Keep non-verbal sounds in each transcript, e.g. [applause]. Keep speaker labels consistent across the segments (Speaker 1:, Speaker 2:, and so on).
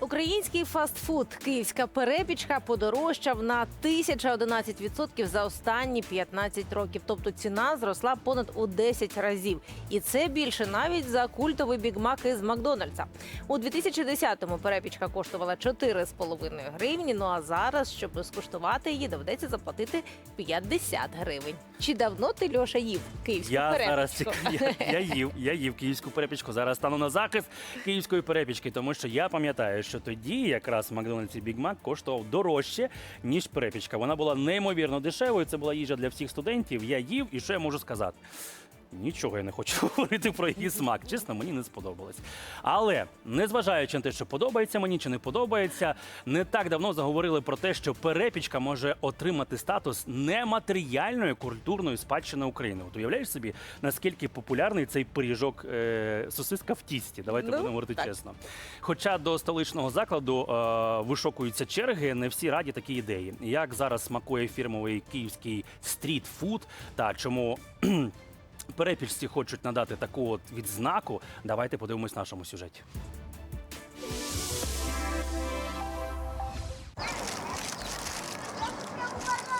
Speaker 1: Український фастфуд київська перепічка подорожчав на 1011% за останні 15 років. Тобто ціна зросла понад у 10 разів. І це більше навіть за культовий бігмак із Макдональдса. У 2010-му перепічка коштувала 4,5 гривні. Ну а зараз, щоб скуштувати її, доведеться заплатити 50 гривень. Чи давно ти Льоша їв київську
Speaker 2: Я
Speaker 1: перепічку?
Speaker 2: зараз я, я їв, я їв київську перепічку. Зараз стану на захист київської перепічки, тому що я пам'ятаю, що тоді якраз в Макдональдсі Біг Мак коштував дорожче, ніж препічка? Вона була неймовірно дешевою. Це була їжа для всіх студентів. Я їв, і що я можу сказати? Нічого я не хочу [laughs] говорити про її смак. Чесно, мені не сподобалось. Але незважаючи на те, що подобається мені чи не подобається, не так давно заговорили про те, що перепічка може отримати статус нематеріальної культурної спадщини України. От уявляєш собі, наскільки популярний цей пиріжок е, сосиска в тісті. Давайте
Speaker 1: Ну,
Speaker 2: будемо говорити
Speaker 1: так.
Speaker 2: чесно. Хоча до столичного закладу е, вишокуються черги, не всі раді такі ідеї. Як зараз смакує фірмовий київський стрітфуд та чому. Перепічці хочуть надати таку от відзнаку. Давайте подивимось в нашому сюжеті.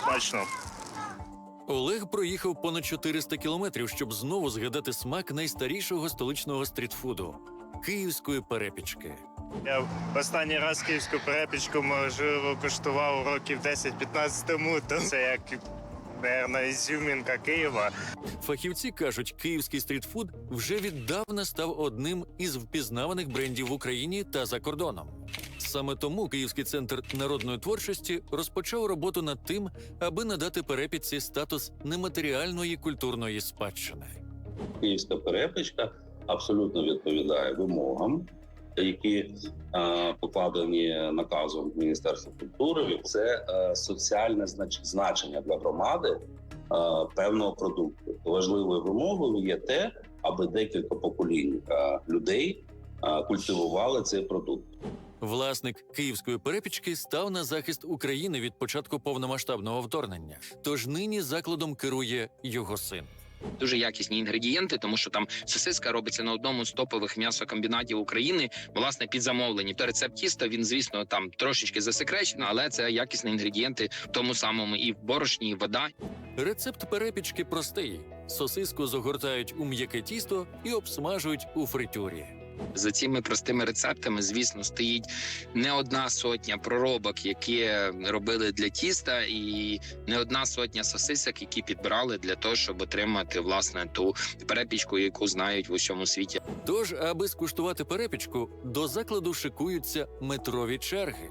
Speaker 3: Смачно.
Speaker 4: Олег проїхав понад 400 кілометрів, щоб знову згадати смак найстарішого столичного стрітфуду київської перепічки.
Speaker 3: Я останній раз київську перепічку можливо куштував років 10-15 тому. То це як наверно, ізюмінка Києва.
Speaker 4: Фахівці кажуть, київський стрітфуд вже віддавна став одним із впізнаваних брендів в Україні та за кордоном. Саме тому Київський центр народної творчості розпочав роботу над тим, аби надати перепічці статус нематеріальної культурної спадщини.
Speaker 5: київська перепічка абсолютно відповідає вимогам, які е, покладені наказом Міністерства культури. Це е, соціальне знач- значення для громади е, певного продукту. Важливою вимогою є те, аби декілька поколінь людей культивували цей продукт.
Speaker 4: Власник київської перепічки став на захист України від початку повномасштабного вторгнення. Тож нині закладом керує його син.
Speaker 6: Дуже якісні інгредієнти, тому що там сосиска робиться на одному з топових м'ясокомбінатів України, власне, під замовлення. То рецепт тіста він, звісно, там трошечки засекречено, але це якісні інгредієнти в тому самому і в борошні, і вода.
Speaker 4: Рецепт перепічки простий: сосиску загортають у м'яке тісто і обсмажують у фритюрі.
Speaker 6: За цими простими рецептами, звісно, стоїть не одна сотня проробок, які робили для тіста, і не одна сотня сосисок, які підбирали для того, щоб отримати власне ту перепічку, яку знають в усьому світі.
Speaker 4: Тож, аби скуштувати перепічку, до закладу шикуються метрові черги.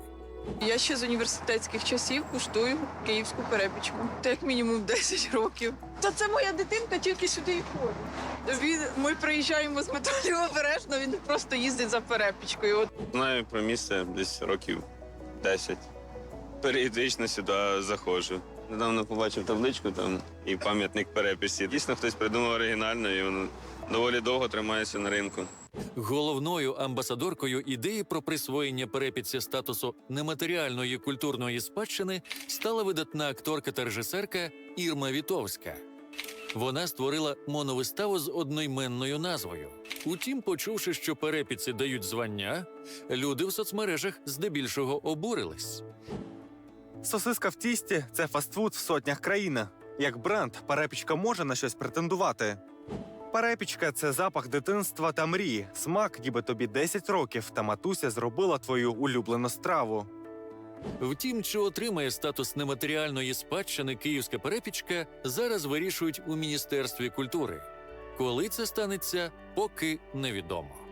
Speaker 7: Я ще з університетських часів куштую київську перепічку. Та як мінімум 10 років. Та це моя дитинка тільки сюди і ходить. Він, ми приїжджаємо з метро Лівобережно, він просто їздить за перепічкою. От
Speaker 3: Знаю про місце десь років 10. Періодично сюди заходжу. Недавно побачив табличку там і пам'ятник переписі. Дійсно, хтось придумав оригінально, і воно доволі довго тримається на ринку.
Speaker 4: Головною амбасадоркою ідеї про присвоєння перепідці статусу нематеріальної культурної спадщини стала видатна акторка та режисерка Ірма Вітовська. Вона створила моновиставу з одноіменною назвою. Утім, почувши, що перепідці дають звання, люди в соцмережах здебільшого обурились.
Speaker 8: Сосиска в тісті це фастфуд в сотнях країн. Як бренд, перепічка може на щось претендувати. Перепічка це запах дитинства та мрії, смак, ніби тобі 10 років, та матуся зробила твою улюблену страву.
Speaker 4: Втім, чи отримає статус нематеріальної спадщини київська перепічка, зараз вирішують у Міністерстві культури. Коли це станеться, поки невідомо.